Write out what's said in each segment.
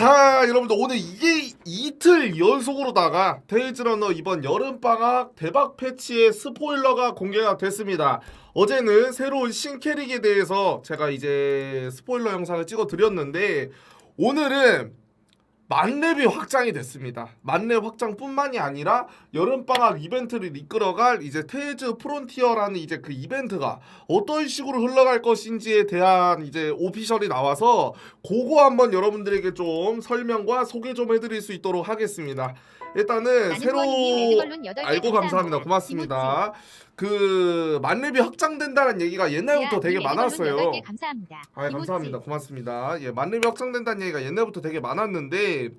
자 여러분들 오늘 이게 이틀 연속으로다가 테이즈러너 이번 여름방학 대박 패치의 스포일러가 공개가 됐습니다. 어제는 새로운 신캐릭에 대해서 제가 이제 스포일러 영상을 찍어 드렸는데 오늘은 만렙이 확장이 됐습니다. 만렙 확장뿐만이 아니라 여름방학 이벤트를 이끌어갈 이제 테이즈 프론티어라는 이제 그 이벤트가 어떤 식으로 흘러갈 것인지에 대한 이제 오피셜이 나와서 그거 한번 여러분들에게 좀 설명과 소개 좀 해드릴 수 있도록 하겠습니다. 일단은 새로 알고 감사합니다. 고맙습니다. 그 만렙이 확장된다는 얘기가 옛날부터 되게 많았어요. 감사합니다. 아 감사합니다. 고맙습니다. 예, 만렙이 확장된다는 얘기가 옛날부터 되게 많았는데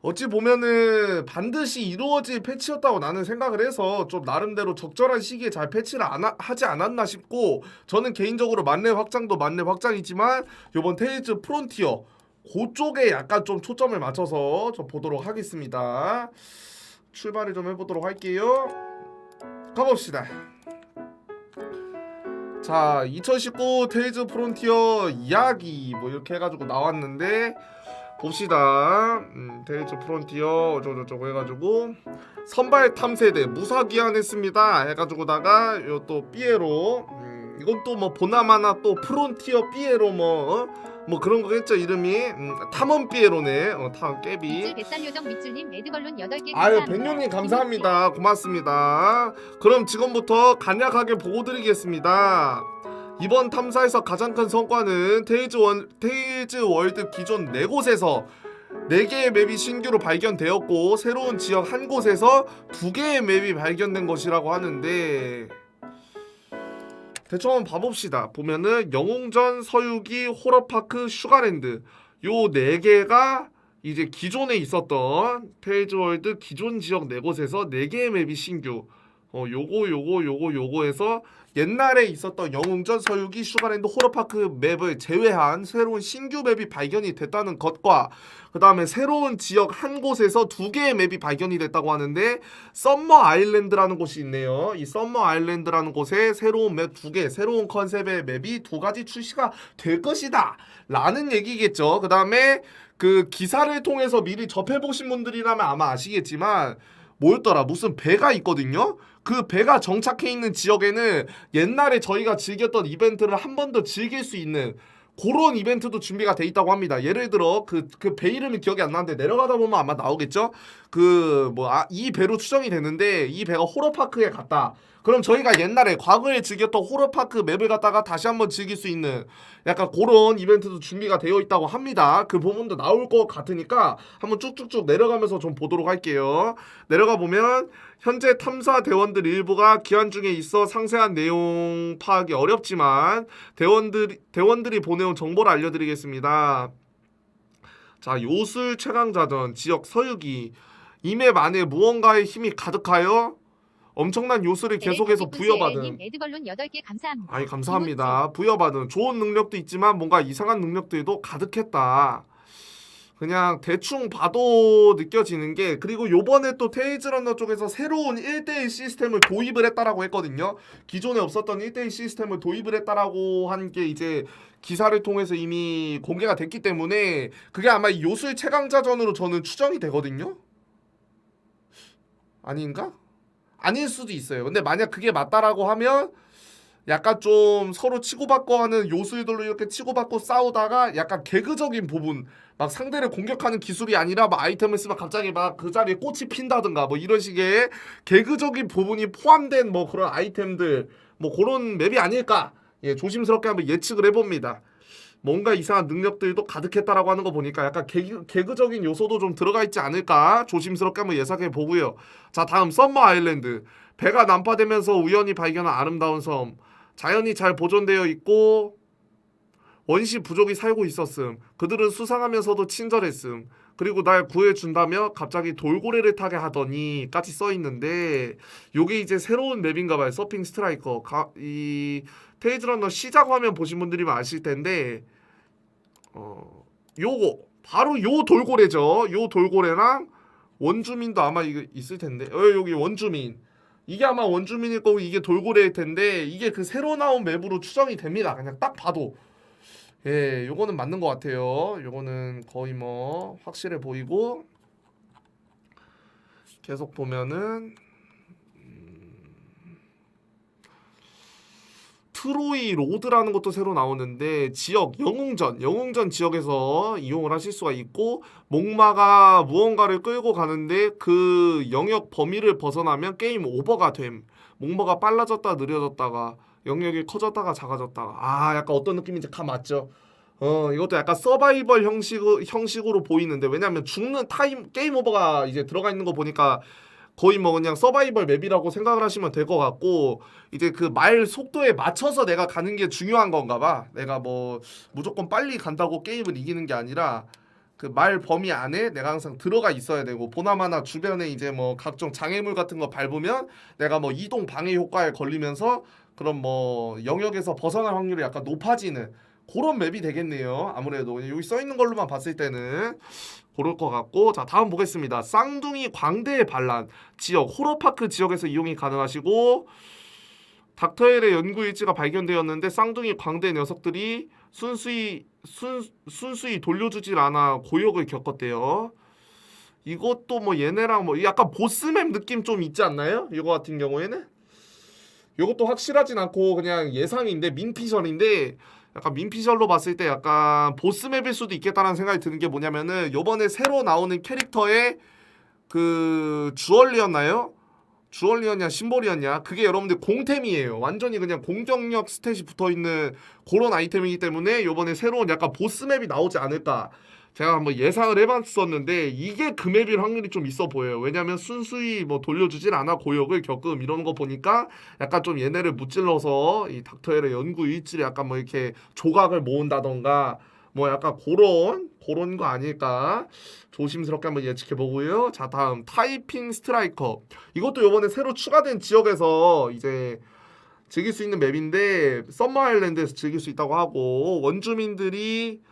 어찌 보면은 반드시 이루어질 패치였다고 나는 생각을 해서 좀 나름대로 적절한 시기에 잘 패치를 안 하, 하지 않았나 싶고 저는 개인적으로 만렙 확장도 만렙 확장이지만 이번 테이즈 프론티어 그쪽에 약간 좀 초점을 맞춰서 좀 보도록 하겠습니다. 출발을 좀 해보도록 할게요. 가봅시다. 자, 2019 테이즈 프론티어 이야기 뭐 이렇게 해가지고 나왔는데 봅시다. 음, 테이즈 프론티어 어쩌고저쩌고 해가지고 선발 탐세대 무사 귀환했습니다. 해가지고다가 요 또 삐에로 음, 또뭐 보나마나 또 프론티어 삐에로 뭐 어? 뭐 그런 거겠죠 이름이? 음, 탐험 삐에로네. 어, 탐 깨비. 뱃살 요정 밑줄님 레드걸룬 8개 아유. 백룡님 감사합니다. 고맙습니다. 그럼 지금부터 간략하게 보고 드리겠습니다. 이번 탐사에서 가장 큰 성과는 테이즈 원 테이즈 월드 기존 네 곳에서 네 개의 맵이 신규로 발견되었고 새로운 지역 한 곳에서 두 개의 맵이 발견된 것이라고 하는데 대충 한번 봐봅시다. 보면은 영웅전, 서유기, 호러파크, 슈가랜드 요 네 개가 이제 기존에 있었던 페이지월드 기존 지역 네 곳에서 네 개의 맵이 신규. 어 요거 요거 요거 요거에서 옛날에 있었던 영웅전, 서유기, 슈가랜드, 호러파크 맵을 제외한 새로운 신규 맵이 발견이 됐다는 것과 그 다음에 새로운 지역 한 곳에서 두 개의 맵이 발견이 됐다고 하는데 썸머 아일랜드라는 곳이 있네요. 이 썸머 아일랜드라는 곳에 새로운 맵 두 개, 새로운 컨셉의 맵이 두 가지 출시가 될 것이다. 라는 얘기겠죠. 그 다음에 그 기사를 통해서 미리 접해보신 분들이라면 아마 아시겠지만 뭐였더라 무슨 배가 있거든요. 그 배가 정착해 있는 지역에는 옛날에 저희가 즐겼던 이벤트를 한 번 더 즐길 수 있는 그런 이벤트도 준비가 돼 있다고 합니다. 예를 들어 그 그 배 이름이 기억이 안 나는데 내려가다 보면 아마 나오겠죠. 그뭐이 배로 추정이 되는데 이 배가 호러파크에 갔다. 그럼 저희가 옛날에 과거에 즐겼던 호러파크 맵을 갖다가 다시 한번 즐길 수 있는 약간 그런 이벤트도 준비가 되어 있다고 합니다. 그 부분도 나올 것 같으니까 한번 쭉쭉쭉 내려가면서 좀 보도록 할게요. 내려가 보면 현재 탐사 대원들 일부가 기한 중에 있어 상세한 내용 파악이 어렵지만 대원들 대원들이 보내온 정보를 알려드리겠습니다. 자 요술 최강자전 지역 서유기 이맵 안에 무언가의 힘이 가득하여 엄청난 요술을 계속해서 부여받은 레드걸룬 8개 감사합니다. 아니 감사합니다. 부여받은 좋은 능력도 있지만 뭔가 이상한 능력들도 가득했다. 그냥 대충 봐도 느껴지는 게 그리고 요번에 또 테이즈러너 쪽에서 새로운 1대1 시스템을 도입을 했다라고 했거든요. 기존에 없었던 1대1 시스템을 도입을 했다라고 한 게 이제 기사를 통해서 이미 공개가 됐기 때문에 그게 아마 이 요술 최강자전으로 저는 추정이 되거든요. 아닌가? 아닐 수도 있어요. 근데 만약 그게 맞다라고 하면 약간 좀 서로 치고받고 하는 요술들로 이렇게 치고받고 싸우다가 약간 개그적인 부분 막 상대를 공격하는 기술이 아니라 막 아이템을 쓰면 갑자기 막 그 자리에 꽃이 핀다든가 뭐 이런 식의 개그적인 부분이 포함된 뭐 그런 아이템들 뭐 그런 맵이 아닐까 예 조심스럽게 한번 예측을 해봅니다. 뭔가 이상한 능력들도 가득했다라고 하는 거 보니까 약간 개그, 개그적인 요소도 좀 들어가 있지 않을까? 조심스럽게 한번 예상해 보고요. 자 다음 썸머 아일랜드 배가 난파되면서 우연히 발견한 아름다운 섬. 자연이 잘 보존되어 있고 원시 부족이 살고 있었음. 그들은 수상하면서도 친절했음 그리고 날 구해준다며 갑자기 돌고래를 타게 하더니 까지 써 있는데 요게 이제 새로운 맵인가 봐요. 서핑 스트라이커. 가, 이 테이즈런너 시작 화면 보신 분들이면 아실 텐데 어 요거 바로 요 돌고래죠. 요 돌고래랑 원주민도 아마 이거 있을 텐데 어 여기 원주민. 이게 아마 원주민일 거고 이게 돌고래일 텐데 이게 그 새로 나온 맵으로 추정이 됩니다. 그냥 딱 봐도 예, 요거는 맞는 것 같아요. 요거는 거의 뭐 확실해 보이고 계속 보면은 음, 트로이 로드라는 것도 새로 나오는데 지역 영웅전 영웅전 지역에서 이용을 하실 수가 있고 목마가 무언가를 끌고 가는데 그 영역 범위를 벗어나면 게임 오버가 됨 목마가 빨라졌다 느려졌다가 영역이 커졌다가 작아졌다가 아 약간 어떤 느낌인지 감 맞죠? 어 이것도 약간 서바이벌 형식 형식으로 보이는데 왜냐면 죽는 타임 게임 오버가 이제 들어가 있는 거 보니까 거의 뭐 그냥 서바이벌 맵이라고 생각을 하시면 될 것 같고 이제 그 말 속도에 맞춰서 내가 가는 게 중요한 건가 봐. 내가 뭐 무조건 빨리 간다고 게임을 이기는 게 아니라 그 말 범위 안에 내가 항상 들어가 있어야 되고 보나마나 주변에 이제 뭐 각종 장애물 같은 거 밟으면 내가 뭐 이동 방해 효과에 걸리면서 그런 뭐 영역에서 벗어날 확률이 약간 높아지는 그런 맵이 되겠네요. 아무래도 여기 써 있는 걸로만 봤을 때는 고를 것 같고 자 다음 보겠습니다. 쌍둥이 광대의 반란 지역 호러파크 지역에서 이용이 가능하시고 닥터엘의 연구 일지가 발견되었는데 쌍둥이 광대 녀석들이 순수히 순, 순수히 돌려주질 않아 고역을 겪었대요. 이것도 뭐 얘네랑 뭐 약간 보스맵 느낌 좀 있지 않나요? 이거 같은 경우에는 이것도 확실하진 않고 그냥 예상인데 민피셜인데 약간 민피셜로 봤을 때 약간 보스맵일 수도 있겠다는 생각이 드는 게 뭐냐면은 요번에 새로 나오는 캐릭터의 그 주얼리였나요? 주얼리였냐 심볼이었냐? 그게 여러분들 공템이에요. 완전히 그냥 공격력 스탯이 붙어있는 그런 아이템이기 때문에 요번에 새로운 약간 보스맵이 나오지 않을까 제가 한번 예상을 해봤었는데 이게 그 맵일 확률이 좀 있어 보여요. 왜냐면 순수히 뭐 돌려주질 않아 고역을 겪음 이런 거 보니까 약간 좀 얘네를 무찔러서 이 닥터엘의 연구 일지를 약간 뭐 이렇게 조각을 모은다던가 뭐 약간 그런 그런 거 아닐까 조심스럽게 한번 예측해 보고요. 자 다음. 타이핑 스트라이커. 이것도 요번에 새로 추가된 지역에서 이제 즐길 수 있는 맵인데 썸머 아일랜드에서 즐길 수 있다고 하고 원주민들이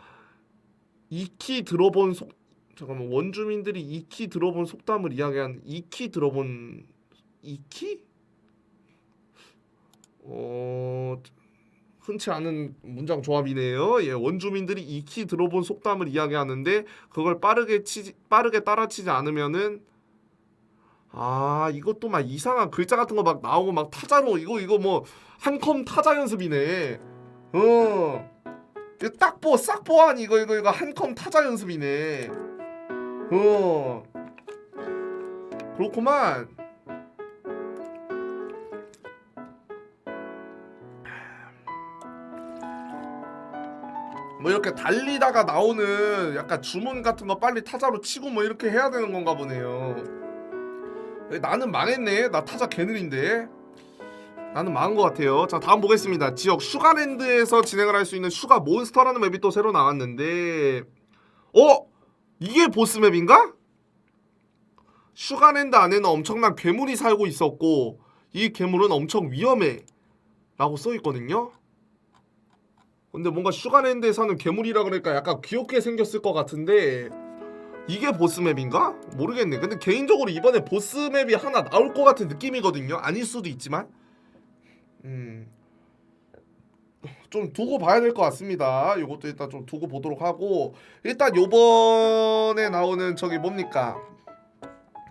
익히 들어본 속 잠깐만 원주민들이 익히 들어본 속담을 이야기한 익히 들어본 익히 어 흔치 않은 문장 조합이네요. 예, 원주민들이 익히 들어본 속담을 이야기하는데 그걸 빠르게 치지 빠르게 따라치지 않으면은 아 이것도 막 이상한 글자 같은 거 막 나오고 막 타자로 이거 이거 뭐 한 컴 타자 연습이네. 어. 이거 딱보 싹 보안 이거 이거 이거 한 컴 타자 연습이네. 어. 그렇구만. 뭐 이렇게 달리다가 나오는 약간 주문 같은 거 빨리 타자로 치고 뭐 이렇게 해야 되는 건가 보네요. 나는 망했네. 나 타자 개느린데. 나는 망한 것 같아요. 자 다음 보겠습니다. 지역 슈가랜드에서 진행을 할 수 있는 슈가 몬스터라는 맵이 또 새로 나왔는데, 어 이게 보스 맵인가? 슈가랜드 안에는 엄청난 괴물이 살고 있었고 이 괴물은 엄청 위험해 라고 써 있거든요. 근데 뭔가 슈가랜드에 사는 괴물이라 그러니까 약간 귀엽게 생겼을 것 같은데 이게 보스맵인가? 모르겠네. 근데 개인적으로 이번에 보스맵이 하나 나올 것 같은 느낌이거든요. 아닐 수도 있지만, 음, 좀 두고 봐야 될 것 같습니다. 이것도 일단 좀 두고 보도록 하고 일단 요번에 나오는 저기 뭡니까?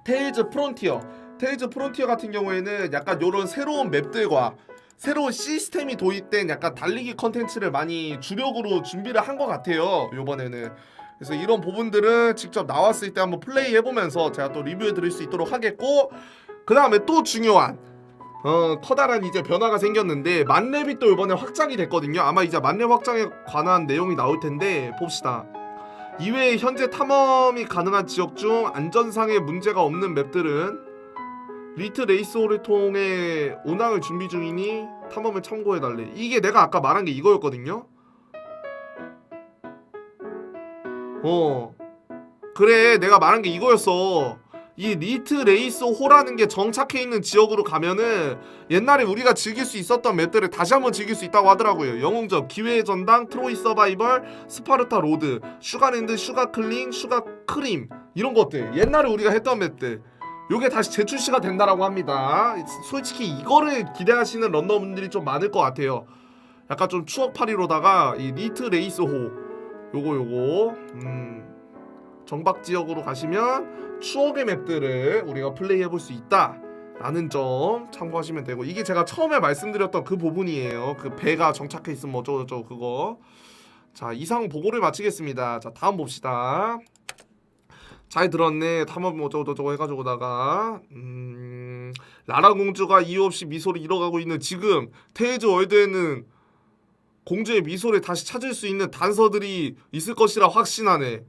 테일즈 프론티어. 테일즈 프론티어 같은 경우에는 약간 요런 새로운 맵들과 새로운 시스템이 도입된 약간 달리기 컨텐츠를 많이 주력으로 준비를 한 것 같아요. 요번에는. 그래서 이런 부분들은 직접 나왔을 때 한번 플레이 해보면서 제가 또 리뷰해 드릴 수 있도록 하겠고 그 다음에 또 중요한 어 커다란 이제 변화가 생겼는데 만렙이 또 이번에 확장이 됐거든요. 아마 이제 만렙 확장에 관한 내용이 나올 텐데 봅시다. 이외에 현재 탐험이 가능한 지역 중 안전상의 문제가 없는 맵들은 리트 레이스홀을 통해 운항을 준비 중이니 탐험을 참고해달래. 이게 내가 아까 말한 게 이거였거든요. 어. 그래, 내가 말한 게 이거였어. 이 리트 레이스 호라는 게 정착해 있는 지역으로 가면은 옛날에 우리가 즐길 수 있었던 맵들을 다시 한번 즐길 수 있다고 하더라고요. 영웅전, 기회의 전당, 트로이 서바이벌, 스파르타 로드, 슈가랜드, 슈가클링, 슈가크림 이런 것들 옛날에 우리가 했던 맵들 요게 다시 재출시가 된다라고 합니다. 솔직히 이거를 기대하시는 런너분들이 좀 많을 것 같아요. 약간 좀 추억팔이로다가 이 리트 레이스 호 요거 요거 음 정박 지역으로 가시면 추억의 맵들을 우리가 플레이해 볼 수 있다. 라는 점 참고하시면 되고 이게 제가 처음에 말씀드렸던 그 부분이에요. 그 배가 정착해 있으면 뭐 어쩌고 저쩌고 그거. 자 이상 보고를 마치겠습니다. 자 다음 봅시다. 잘 들었네. 탐험 뭐 어쩌고 저쩌고 해가지고다가 음, 라라 공주가 이유 없이 미소를 잃어가고 있는 지금 테이즈 월드에는 공주의 미소를 다시 찾을 수 있는 단서들이 있을 것이라 확신하네.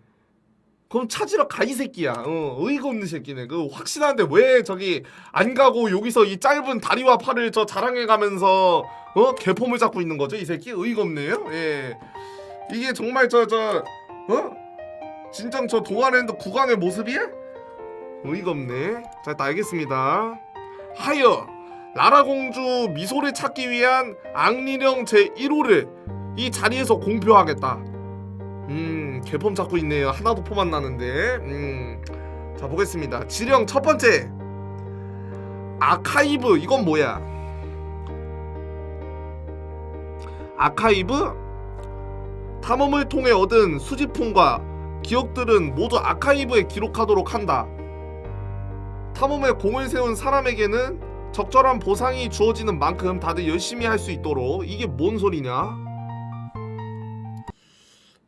그럼 찾으러 가 이 새끼야. 어, 의의가 없는 새끼네. 그 확신하는데 왜 저기 안 가고 여기서 이 짧은 다리와 팔을 저 자랑해 가면서 어 개폼을 잡고 있는 거죠 이 새끼 의의가 없네요. 예. 이게 정말 저 저 어? 진정 저 동아랜드 구간의 모습이야? 의의가 없네. 자, 일단 알겠습니다. 하여 라라 공주 미소를 찾기 위한 앙리령 제 1호를 이 자리에서 공표하겠다. 음, 개폼 찾고 있네요. 하나도 폼안 나는데. 음. 자, 보겠습니다. 지령 첫 번째. 아카이브 이건 뭐야? 아카이브 탐험을 통해 얻은 수집품과 기억들은 모두 아카이브에 기록하도록 한다. 탐험에 공을 세운 사람에게는 적절한 보상이 주어지는 만큼 다들 열심히 할 수 있도록 이게 뭔 소리냐?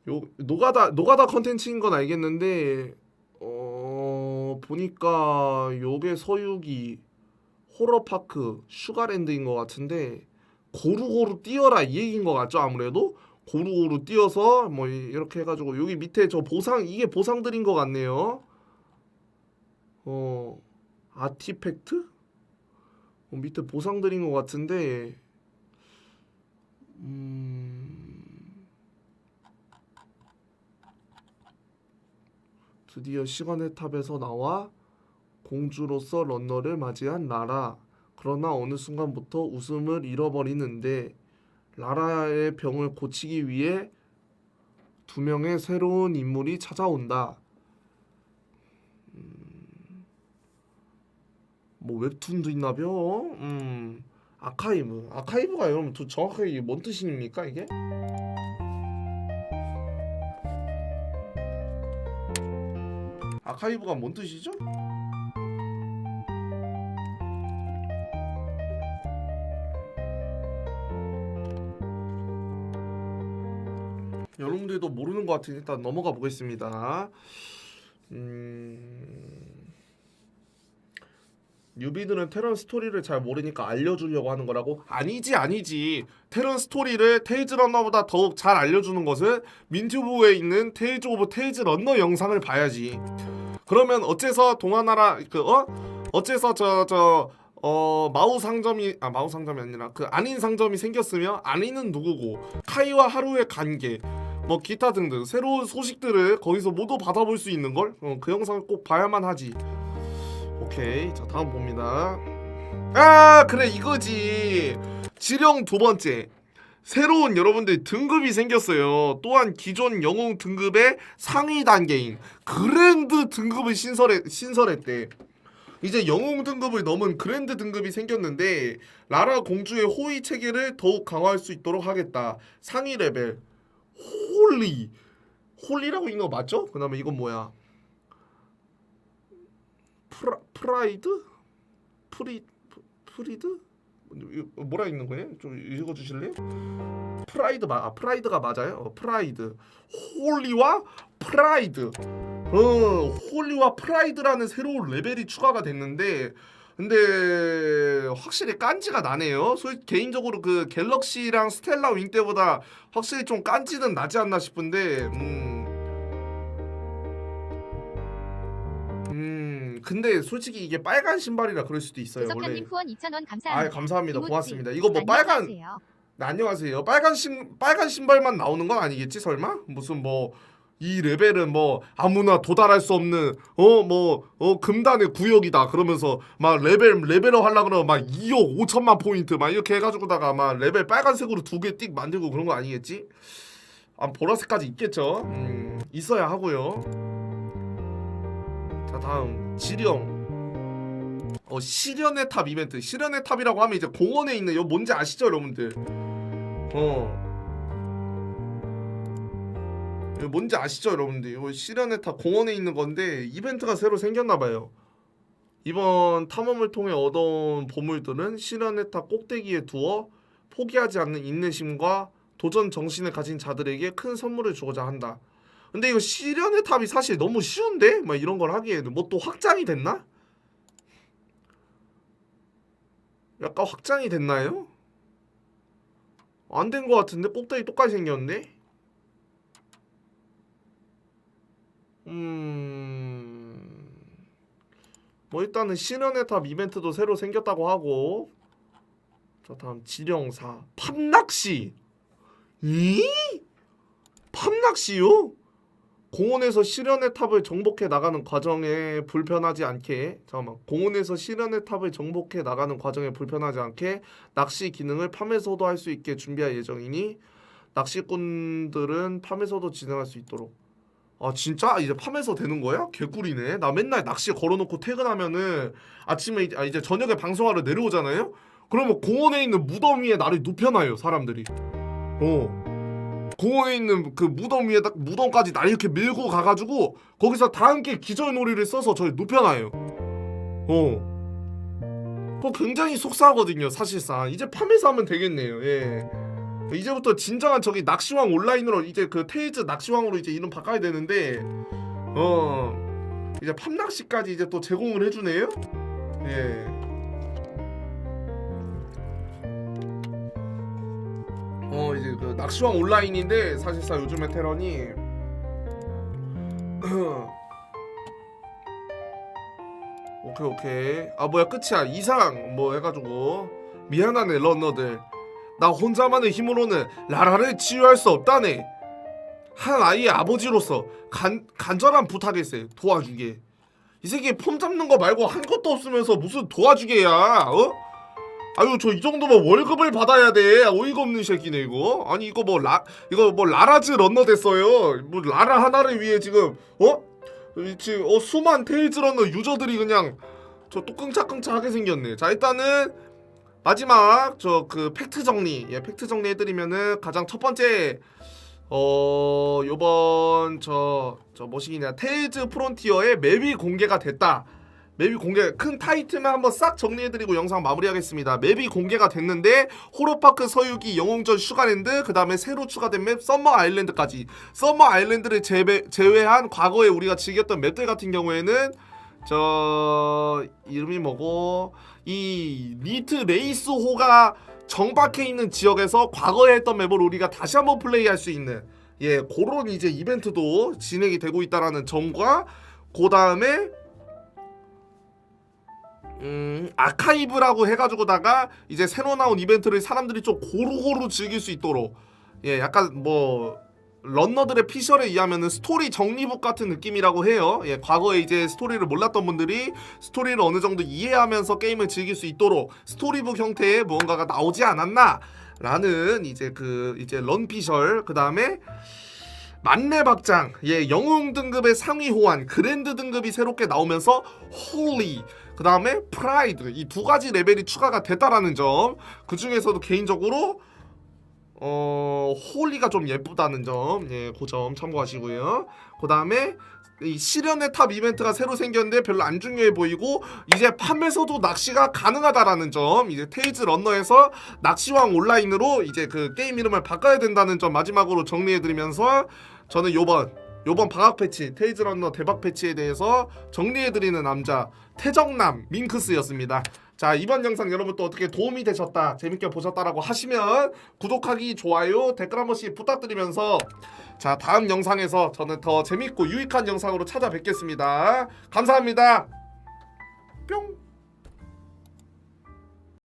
요 노가다 노가다 컨텐츠인 건 알겠는데 어 보니까 요게 서유기 호러파크 슈가랜드인 것 같은데 고루고루 뛰어라 이 얘기인 것 같죠 아무래도? 고루고루 뛰어서 뭐 이- 이렇게 해가지고 여기 밑에 저 보상 이게 보상들인 것 같네요. 어 아티팩트? 어, 밑에 보상들인 것 같은데 음 드디어 시간의 탑에서 나와 공주로서 런너를 맞이한 라라. 그러나 어느 순간부터 웃음을 잃어버리는데 라라의 병을 고치기 위해 두 명의 새로운 인물이 찾아온다. 음, 뭐 웹툰도 있나벼? 음, 아카이브. 아카이브가 여러분 저- 정확하게 뭔 뜻입니까 이게? 아카이브가 뭔 뜻이죠? 여러분들도 모르는 것 같으니 일단 넘어가 보겠습니다. 음... 뉴비들은 테런 스토리를 잘 모르니까 알려주려고 하는 거라고? 아니지 아니지 테런 스토리를 테이즈 런너보다 더욱 잘 알려주는 것은 민튜브에 있는 테이즈 오브 테이즈 런너 영상을 봐야지 그러면 어째서 동화나라 그 어? 어째서 저 저 어 마우 상점이 아 마우 상점이 아니라 그 아닌 상점이 생겼으며 아닌은 누구고? 카이와 하루의 관계 뭐 기타 등등 새로운 소식들을 거기서 모두 받아볼 수 있는 걸? 어, 그 영상을 꼭 봐야만 하지. 오케이. 자 다음 봅니다. 아 그래 이거지. 지령 두 번째 새로운 여러분들 등급이 생겼어요 또한 기존 영웅 등급의 상위 단계인 그랜드 등급을 신설해, 신설했대 이제 영웅 등급을 넘은 그랜드 등급이 생겼는데 라라 공주의 호위 체계를 더욱 강화할 수 있도록 하겠다 상위 레벨 홀리 홀리라고 있는 거 맞죠? 그 다음에 이건 뭐야 프라, 프라이드? 프리 프리드? 뭐라 있는 거예요? 좀 읽어 주실래요? 프라이드 마, 아, 프라이드가 맞아요? 어, 프라이드 홀리와 프라이드 어, 홀리와 프라이드라는 새로운 레벨이 추가가 됐는데 근데 확실히 깐지가 나네요. 솔 개인적으로 그 갤럭시랑 스텔라 윙 때보다 확실히 좀 깐지는 나지 않나 싶은데 음. 근데 솔직히 이게 빨간 신발이라 그럴 수도 있어요. 원래. 조석현님 후원 2,000원 아 감사합니다. 감사합니다. 이모티. 고맙습니다. 이거 뭐 빨간 안녕하세요. 네, 안녕하세요. 빨간 신 빨간 신발만 나오는 건 아니겠지 설마? 무슨 뭐 이 레벨은 뭐 아무나 도달할 수 없는 어 뭐 어 금단의 구역이다 그러면서 막 레벨 레벨업 하려 그러면 막 2억 5천만 포인트 막 이렇게 해가지고다가 막 레벨 빨간색으로 두 개 띡 만들고 그런 거 아니겠지? 아 보라색까지 있겠죠. 음 있어야 하고요. 자 다음 지령. 어 시련의 탑 이벤트 시련의 탑이라고 하면 이제 공원에 있는 요 뭔지 아시죠 여러분들? 어. 뭔지 아시죠, 여러분들? 이거 실현의 탑 공원에 있는 건데 이벤트가 새로 생겼나 봐요. 이번 탐험을 통해 얻어온 보물들은 실현의 탑 꼭대기에 두어 포기하지 않는 인내심과 도전 정신을 가진 자들에게 큰 선물을 주고자 한다. 근데 이거 실현의 탑이 사실 너무 쉬운데? 막 이런 걸 하기에는 뭐 또 확장이 됐나? 약간 확장이 됐나요? 안 된 것 같은데 꼭대기 똑같이 생겼네. 음. 뭐 일단은 신현의 탑 이벤트도 새로 생겼다고 하고. 자 다음 지령사 팝낚시. 이? 팝낚시요? 공원에서 실현의 탑을 정복해 나가는 과정에 불편하지 않게 잠깐만 공원에서 실현의 탑을 정복해 나가는 과정에 불편하지 않게 낚시 기능을 팜에서도 할 수 있게 준비할 예정이니 낚시꾼들은 팜에서도 진행할 수 있도록. 아 진짜? 이제 팜에서 되는 거야? 개꿀이네. 나 맨날 낚시 걸어놓고 퇴근하면은 아침에 이제, 아, 이제 저녁에 방송하러 내려오잖아요? 그러면 공원에 있는 무덤 위에 나를 눕혀놔요 사람들이. 어 공원에 있는 그 무덤 위에 딱 무덤까지 날 이렇게 밀고 가가지고 거기서 다 함께 기절놀이를 써서 저를 눕혀놔요. 어. 그거 굉장히 속상하거든요, 사실상. 이제 팜에서 하면 되겠네요. 예. 이제부터 진정한 저기 낚시왕 온라인으로 이제 그 테이즈 낚시왕으로 이제 이름 바꿔야 되는데 어 이제 팜 낚시까지 이제 또 제공을 해주네요. 예. 그 낚시왕 온라인인데 사실상 요즘에 테런이 오케이 오케이. 아 뭐야 끝이야. 이상 뭐 해가지고. 미안하네 런너들. 나 혼자만의 힘으로는 라라를 치유할 수 없다네. 한 아이의 아버지로서 간, 간절한 부탁일세 도와주게. 이 새끼 폼 잡는 거 말고 한 것도 없으면서 무슨 도와주게야 어? 아유 저 이 정도면 월급을 받아야 돼. 어이가 없는 새끼네 이거. 아니 이거 뭐 라 이거 뭐 라라즈 런너 됐어요. 뭐 라라 하나를 위해 지금 어? 이 지금 어 수만 테일즈 런너 유저들이 그냥 저 또 끙차끙차 하게 생겼네. 자 일단은 마지막 저 그 팩트 정리. 예 팩트 정리 해드리면은 가장 첫 번째 어 요번 저저 뭐시기냐. 테일즈 프론티어의 맵이 공개가 됐다 맵이 공개 큰 타이틀만 한번 싹 정리해드리고 영상 마무리하겠습니다. 맵이 공개가 됐는데 호로파크 서유기 영웅전 슈가랜드 그 다음에 새로 추가된 맵 썸머 아일랜드까지 썸머 아일랜드를 제외, 제외한 과거에 우리가 즐겼던 맵들 같은 경우에는 저 이름이 뭐고 이 리트 레이스호가 정박해 있는 지역에서 과거에 했던 맵을 우리가 다시 한번 플레이할 수 있는 예 그런 이제 이벤트도 진행이 되고 있다라는 점과 그 다음에 음, 아카이브라고 해가지고다가 이제 새로 나온 이벤트를 사람들이 좀 고루고루 즐길 수 있도록 예, 약간 뭐 런너들의 피셜에 의하면은 스토리 정리북 같은 느낌이라고 해요. 예, 과거에 이제 스토리를 몰랐던 분들이 스토리를 어느 정도 이해하면서 게임을 즐길 수 있도록 스토리북 형태의 무언가가 나오지 않았나 라는 이제 그 이제 런 피셜 그 다음에 만렙 박장 예 영웅 등급의 상위 호환 그랜드 등급이 새롭게 나오면서 홀리 그 다음에 프라이드. 이 두 가지 레벨이 추가가 됐다라는 점. 그 중에서도 개인적으로 어 홀리가 좀 예쁘다는 점. 예, 그점 참고하시고요. 그 다음에 이 실현의 탑 이벤트가 새로 생겼는데 별로 안 중요해 보이고 이제 팜에서도 낚시가 가능하다라는 점. 이제 테이즈 런너에서 낚시왕 온라인으로 이제 그 게임 이름을 바꿔야 된다는 점 마지막으로 정리해드리면서 저는 요번 요번 방학 패치 테이즈 런너 대박 패치에 대해서 정리해드리는 남자 태정남 밍크스였습니다. 자 이번 영상 여러분 또 어떻게 도움이 되셨다 재밌게 보셨다라고 하시면 구독하기 좋아요 댓글 한 번씩 부탁드리면서 자 다음 영상에서 저는 더 재밌고 유익한 영상으로 찾아뵙겠습니다. 감사합니다. 뿅